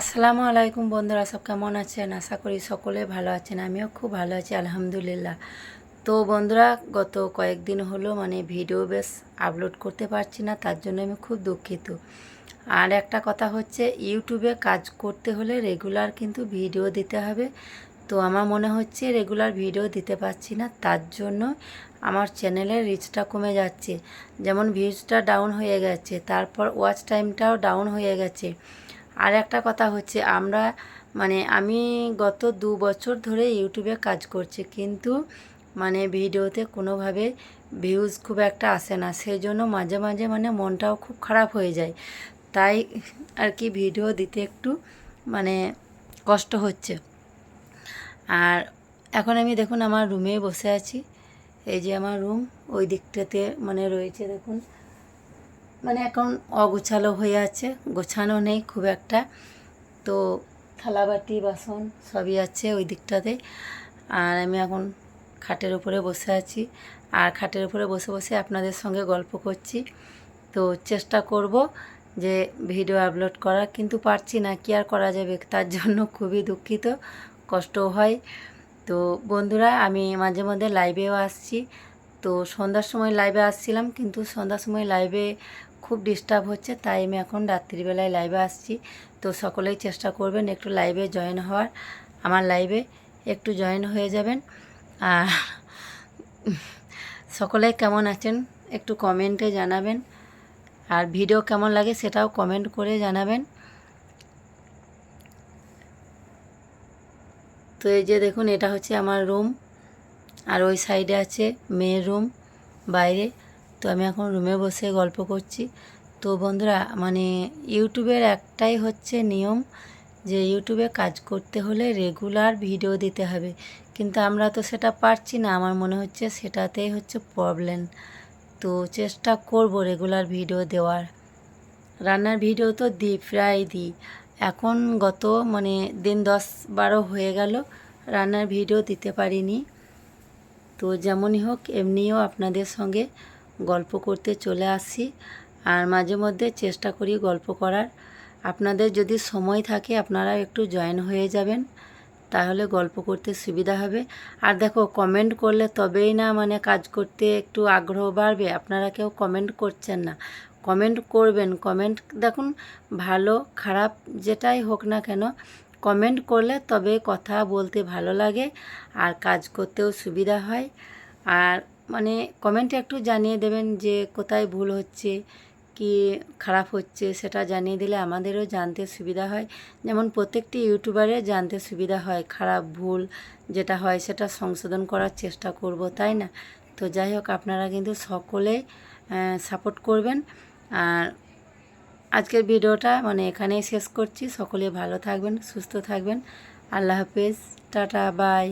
আসসালামু আলাইকুম বন্ধুরা, সব কেমন আছেন? আশা করি সকলে ভালো আছেন, আমিও খুব ভালো আছি, আলহামদুলিল্লাহ। তো বন্ধুরা, গত কয়েকদিন হলো মানে ভিডিও বেশ আপলোড করতে পারছি না, তার জন্য আমি খুব দুঃখিত। আর একটা কথা হচ্ছে, ইউটিউবে কাজ করতে হলে রেগুলার কিন্তু ভিডিও দিতে হবে। তো আমার মনে হচ্ছে, রেগুলার ভিডিও দিতে পারছি না, তার জন্য আমার চ্যানেলের রিচটা কমে যাচ্ছে। যেমন ভিউজটা ডাউন হয়ে গেছে, তারপর ওয়াচ টাইমটাও ডাউন হয়ে গেছে। আর একটা কথা হচ্ছে, আমরা মানে আমি গত দু বছর ধরে ইউটিউবে কাজ করছি, কিন্তু মানে ভিডিওতে কোনোভাবে ভিউজ খুব একটা আসে না। সেই জন্য মাঝে মাঝে মানে মনটাও খুব খারাপ হয়ে যায়। তাই আর কি ভিডিও দিতে একটু মানে কষ্ট হচ্ছে। আর এখন আমি দেখুন, আমার রুমে বসে আছি। এই যে আমার রুম ওই দিকটাতে মানে রয়েছে দেখুন। মানে এখন অগোছালো হয়ে আছে, গোছানো নেই খুব একটা। তো থালাবাটি, বাসন সবই আছে ওই দিকটাতে। আর আমি এখন খাটের উপরে বসে আছি। আর খাটের উপরে বসে বসে আপনাদের সঙ্গে গল্প করছি। তো চেষ্টা করব যে ভিডিও আপলোড করা, কিন্তু পারছি না, কি আর করা যাবে? তার জন্য খুবই দুঃখিত, কষ্টও হয়। তো বন্ধুরা, আমি মাঝে মধ্যে লাইভেও আসছি। তো সন্ধ্যার সময় লাইভে আসছিলাম, কিন্তু সন্ধ্যার সময় লাইভে খুব ডিস্টার্ব হচ্ছে, তাই আমি এখন রাত্রিবেলায় লাইভে আসছি। তো সকলেই চেষ্টা করবেন একটু লাইভে জয়েন হওয়ার। আমার লাইভে একটু জয়েন হয়ে যাবেন। আর সকলে কেমন আছেন একটু কমেন্টে জানাবেন। আর ভিডিও কেমন লাগে সেটাও কমেন্ট করে জানাবেন। তো এই যে দেখুন, এটা হচ্ছে আমার রুম আর ওই সাইডে আছে মেয়ের রুম বাইরে। তো আমি এখন রুমে বসে গল্প করছি। তো বন্ধুরা মানে ইউটিউবের একটাই হচ্ছে নিয়ম যে ইউটিউবে কাজ করতে হলে রেগুলার ভিডিও দিতে হবে। কিন্তু আমরা তো সেটা পারছি না, আমার মনে হচ্ছে সেটাতেই হচ্ছে প্রবলেম তো চেষ্টা করব রেগুলার ভিডিও দেওয়ার। রান্নার ভিডিও তো দিই, প্রায় দিই। এখন গত মানে দিন দশ বারো হয়ে গেল, রান্নার ভিডিও দিতে পারিনি। তো যেমনই হোক, এমনিও আপনাদের সঙ্গে গল্প করতে চলে আসি আর মাঝে মধ্যে চেষ্টা করি গল্প করার। আপনাদের যদি সময় থাকে আপনারা একটু জয়েন হয়ে যাবেন। তাহলে গল্প করতে সুবিধা হবে। আর দেখো কমেন্ট করলে তবেই না মানে কাজ করতে একটু আগ্রহ বাড়বে। আপনারা কেউ কমেন্ট করছেন না। কমেন্ট করবেন। কমেন্ট দেখুন, ভালো, খারাপ, যেটাই হোক না কেন কমেন্ট করলে তবে কথা বলতে ভালো লাগে আর কাজ করতেও সুবিধা হয়। আর মানে কমেন্টে একটু জানিয়ে দেবেন যে কোথায় ভুল হচ্ছে, কি খারাপ হচ্ছে সেটা জানিয়ে দিলে আমাদেরও জানতে সুবিধা হয়। যেমন প্রত্যেকটি ইউটিউবারে জানতে সুবিধা হয়, খারাপ ভুল যেটা হয় সেটা সংশোধন করার চেষ্টা করব, তাই না? তো যাই হোক, আপনারা কিন্তু সকলে সাপোর্ট করবেন। আর আজকের ভিডিওটা মানে এখানেই শেষ করছি। সকলে ভালো থাকবেন, সুস্থ থাকবেন। আল্লাহ হাফেজ। Tata, bye.